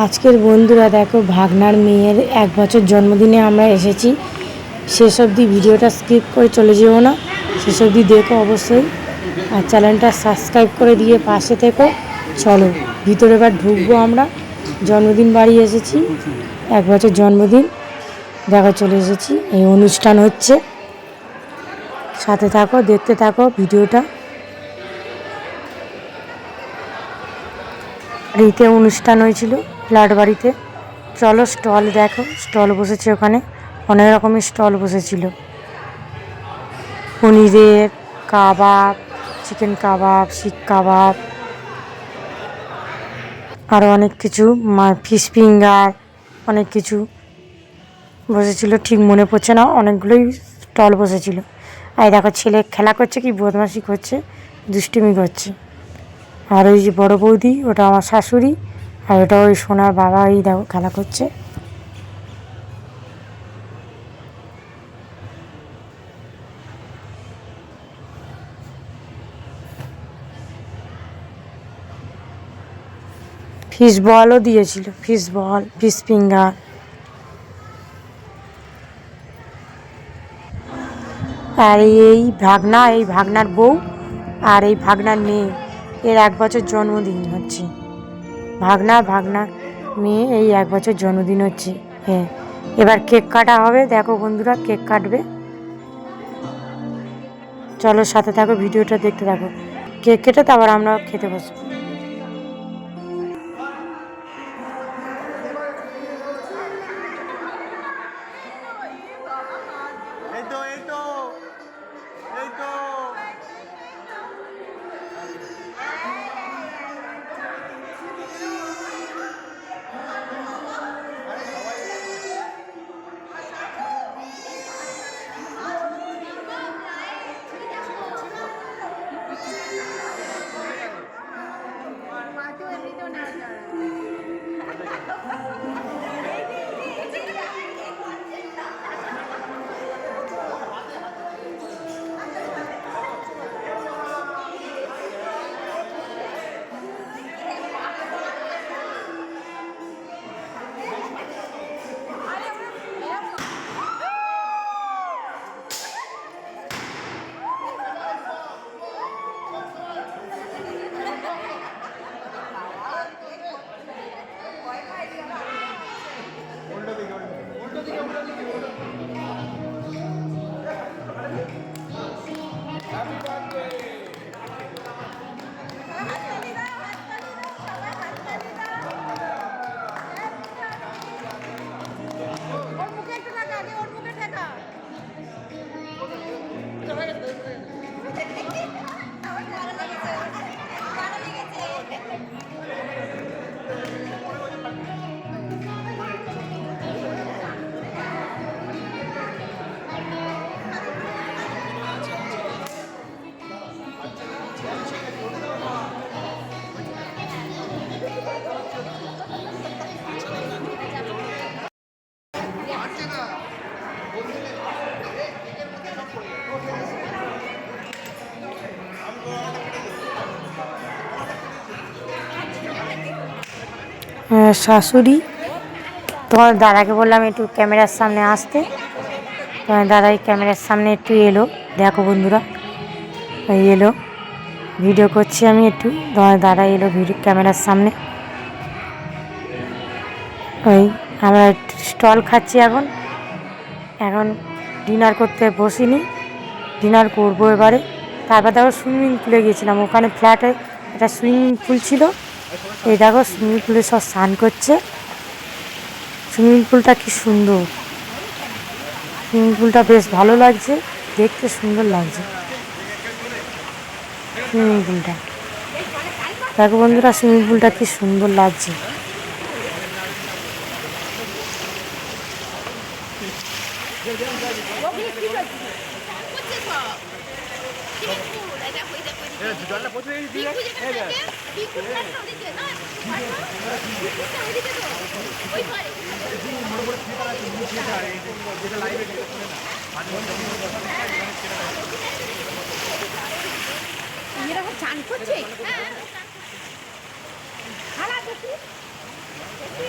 আজকের বন্ধুরা দেখো, ভাগনার মেয়ের এক বছর জন্মদিনে আমরা এসেছি। শেষ অবধি ভিডিওটা স্কিপ করে চলে যেও না। শেষ অবধি দেখো অবশ্যই। আর চ্যানেলটা সাবস্ক্রাইব করে দিয়ে পাশে থেকো। চলো, ভিতরে এবার ঢুকবো আমরা। জন্মদিন বাড়ি এসেছি। এক বছর জন্মদিন। দেখো, চলে এসেছি। এই অনুষ্ঠান হচ্ছে। সাথে থাকো, দেখতে থাকো ভিডিওটা। বাড়িতে অনুষ্ঠান হয়েছিল। ফ্ল্যাট বাড়িতে চলো স্টল দেখো, স্টল বসেছে ওখানে। অনেক রকমের স্টল বসেছিল। পনিরের কাবাব চিকেন কাবাব শিক কাবাব আরও অনেক কিছু ফিশ ফিঙ্গার অনেক কিছু বসেছিল। ঠিক মনে পড়ছে না, অনেকগুলোই স্টল বসেছিল। আর দেখো, ছেলে খেলা করছে কি, বদমাশি করছে, দুষ্টুমি করছে। আর ওই যে বড় বৌদি, ওটা আমার শাশুড়ি আর ওটা ওই সোনার বাবা দেখো, খেলা করছে। ফিশ বলও দিয়েছিল ফিশ বল ফিশ ফিঙ্গার আর এই ভাগনা, এই ভাগনার বউ আর এই ভাগনার মেয়ে, এর এক বছর জন্মদিন হচ্ছে। ভাগনা ভাগনা মেয়ে এই এক বছর জন্মদিন হচ্ছে। হ্যাঁ এবার কেক কাটা হবে। দেখো বন্ধুরা, কেক কাটবে। চলো সাথে থাকো, ভিডিওটা দেখতে থাকো। কেক কেটে তারপর আমরা খেতে বসবো। শাশুড়ি। তোমার দাদাকে বললাম একটু ক্যামেরার সামনে আসতে। তোমার দাদাই ক্যামেরার সামনে একটু এলো। দেখো বন্ধুরা এলো। ভিডিও করছি আমি একটু। তোমার দাদা এলো ভিডিও ক্যামেরার সামনে। ওই আমরা স্টল খাচ্ছি এখন। এখন ডিনার করতে বসিনি। ডিনার করব এবারে। তারপর দেখো সুইমিং পুলে গিয়েছিলাম। ওখানে ফ্ল্যাটে একটা সুইমিং পুল ছিল। এই দেখো, সুইমিং পুলে সব স্নান করছে। সুইমিং পুলটা কি সুন্দর। সুইমিং পুলটা বেশ ভালো লাগছে, দেখতে সুন্দর লাগছে। সুইমিং পুলটা। দেখো বন্ধুরা, সুইমিং পুলটা কি সুন্দর লাগছে। জলটা প্রচুর এই দিয়ে এই দেখ। এরা চান করছে খালা দেখি দেখি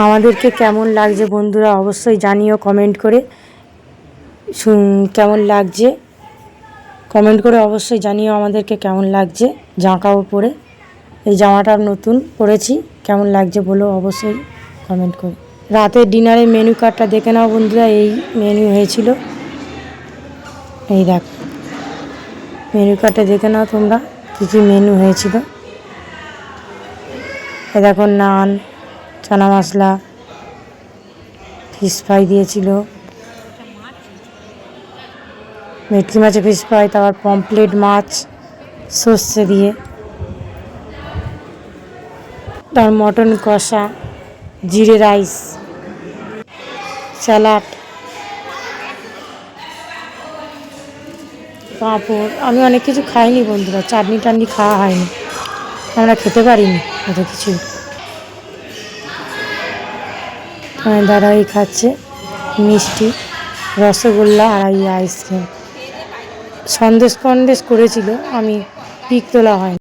আমাদেরকে কেমন লাগছে বন্ধুরা অবশ্যই জানিও কমেন্ট করে। কেমন লাগছে? কমেন্ট করে অবশ্যই জানিও আমাদেরকে কেমন লাগছে জাঁকাও পরে এই জামাটা নতুন পরেছি। কেমন লাগছে বলো অবশ্যই কমেন্ট করো। রাতের ডিনারের মেনু কার্ডটা দেখে নাও বন্ধুরা, এই মেনু হয়েছিল। এই দেখ মেনু কার্ডটা দেখে নাও তোমরা, কী কী মেনু হয়েছিল। এ দেখো নান, চানা মশলা ফিস ফ্রাই দিয়েছিল। ভেটকি মাছের ফিশ ফ্রাই তারপর পমপ্লেট মাছ, সর্ষে দিয়ে। তার মটন কষা, জিরে রাইস, স্যালাড, পাঁপড়। আমি অনেক কিছু খাইনি বন্ধুরা, চাটনি টাটনি খাওয়া হয়নি। আমরা খেতে পারিনি এত কিছু। আমার দাদা এই খাচ্ছে মিষ্টি, রসগোল্লা আর এই আইসক্রিম। সন্দেশ ফন্দেশ করেছিল, আমি পিক তোলা হয়নি।